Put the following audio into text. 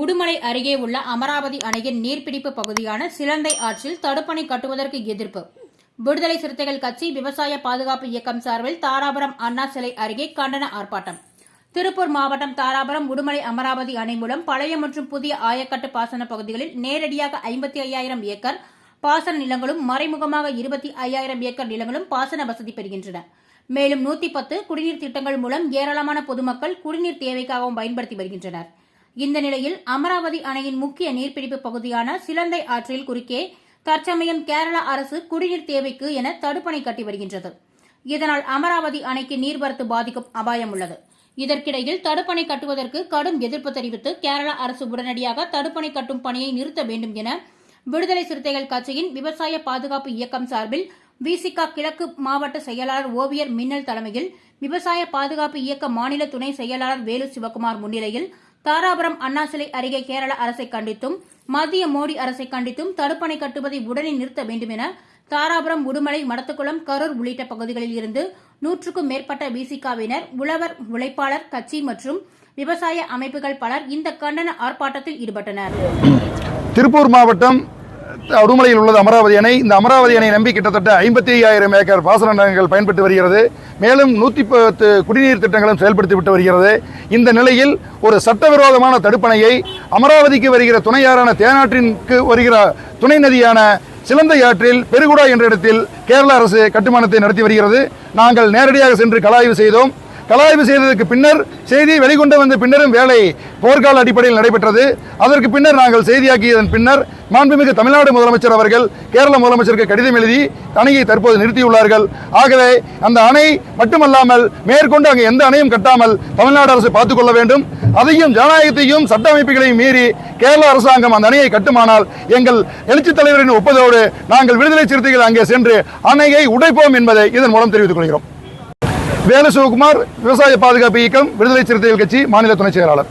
உடுமலை அருகே உள்ள அமராவதி அணையின் நீர்பிடிப்பு பகுதியான சிலந்தை ஆற்றில் தடுப்பணை கட்டுவதற்கு எதிர்ப்பு. விடுதலை சிறுத்தைகள் கட்சி விவசாய பாதுகாப்பு இயக்கம் சார்பில் தாராபுரம் அண்ணா சிலை அருகே கண்டன ஆர்ப்பாட்டம். திருப்பூர் மாவட்டம் தாராபுரம் உடுமலை அமராவதி அணை மூலம் பழைய மற்றும் புதிய ஆயக்கட்டு பாசன பகுதிகளில் நேரடியாக ஐம்பத்தி ஐயாயிரம் ஏக்கர் பாசன நிலங்களும் மறைமுகமாக இருபத்தி ஐயாயிரம் ஏக்கர் நிலங்களும் பாசன வசதி பெறுகின்றன. மேலும் நூத்தி பத்து குடிநீர் திட்டங்கள் மூலம் ஏராளமான பொதுமக்கள் குடிநீர் தேவைக்காகவும் பயன்படுத்தி வருகின்றனர். இந்த நிலையில் அமராவதி அணையின் முக்கிய நீர்பிடிப்பு பகுதியான சிலந்தை ஆற்றில் குறுக்கே தற்சமயம் கேரள அரசு குடிநீர் தேவைக்கு என தடுப்பணை கட்டி வருகின்றது. இதனால் அமராவதி அணைக்கு நீர்வரத்து பாதிக்கும் அபாயம் உள்ளது. இதற்கிடையில் தடுப்பணை கட்டுவதற்கு கடும் எதிர்ப்பு தெரிவித்து கேரள அரசு உடனடியாக தடுப்பணை கட்டும் பணியை நிறுத்த வேண்டும் என விடுதலை சிறுத்தைகள் கட்சியின் விவசாய பாதுகாப்பு இயக்கம் சார்பில் விசிகா கிழக்கு மாவட்ட செயலாளர் ஓவியர் மின்னல் தலைமையில் விவசாய பாதுகாப்பு இயக்க மாநில துணை செயலாளர் வேலு சிவகுமார் முன்னிலையில் தாராபுரம் அண்ணா சிலை அருகே கேரள அரசை கண்டித்தும் மத்திய மோடி அரசை கண்டித்தும் தடுப்பணை கட்டுவதை உடனே நிறுத்த வேண்டும் என தாராபுரம் உடுமலை மடத்துக்குளம் கரூர் உள்ளிட்ட பகுதிகளில் இருந்து நூற்றுக்கும் மேற்பட்ட விசிகாவினர் உழவர் உழைப்பாளர் கட்சி மற்றும் விவசாய அமைப்புகள் பலர் இந்த கண்டன ஆர்ப்பாட்டத்தில் ஈடுபட்டனர். திருப்பூர் மாவட்டம் அருமலையில் உள்ளது அமராவதி அணை. இந்த அமராவதி அணை நம்பி கிட்டத்தட்ட ஐம்பத்தி ஐயாயிரம் ஏக்கர் பாசன நிலங்கள் பயன்பட்டு வருகிறது. மேலும் நூற்றி பத்து குடிநீர் திட்டங்களும் செயல்படுத்தி விட்டு வருகிறது. இந்த நிலையில் ஒரு சட்டவிரோதமான தடுப்பணையை அமராவதிக்கு வருகிற துணையாறான தேனாற்றிற்கு வருகிற துணை நதியான சிலந்தை ஆற்றில் பெருகுடா என்ற இடத்தில் கேரள அரசு கட்டுமானத்தை நடத்தி வருகிறது. நாங்கள் நேரடியாக சென்று கலாய்வு செய்தோம். கலாய்வு செய்ததற்கு பின்னர் செய்தி வெளிக்கொண்டு வந்த பின்னரும் வேலை போர்க்கால அடிப்படையில் நடைபெற்றது. அதற்கு பின்னர் நாங்கள் செய்தியாக்கியதன் பின்னர் மாண்புமிகு தமிழ்நாடு முதலமைச்சர் அவர்கள் கேரள முதலமைச்சருக்கு கடிதம் எழுதி அணையை தற்போது நிறுத்தியுள்ளார்கள். ஆகவே அந்த அணை மட்டுமல்லாமல் மேற்கொண்டு அங்கே எந்த அணையும் கட்டாமல் தமிழ்நாடு அரசு பார்த்துக் கொள்ள வேண்டும். அதையும் ஜனநாயகத்தையும் சட்ட அமைப்புகளையும் மீறி கேரள அரசாங்கம் அந்த அணையை கட்டுமானால் எங்கள் எழுச்சித் தலைவரின் ஒப்பதோடு நாங்கள் விடுதலை சிறுத்தைகள் அங்கே சென்று அணையை உடைப்போம் என்பதை இதன் மூலம் தெரிவித்துக் கொள்கிறோம். வேலு சிவகுமார் விவசாய பாதுகாப்பு இயக்கம் விடுதலை சிறுத்தைகள் கட்சி மாநில துணைச் செயலாளர்.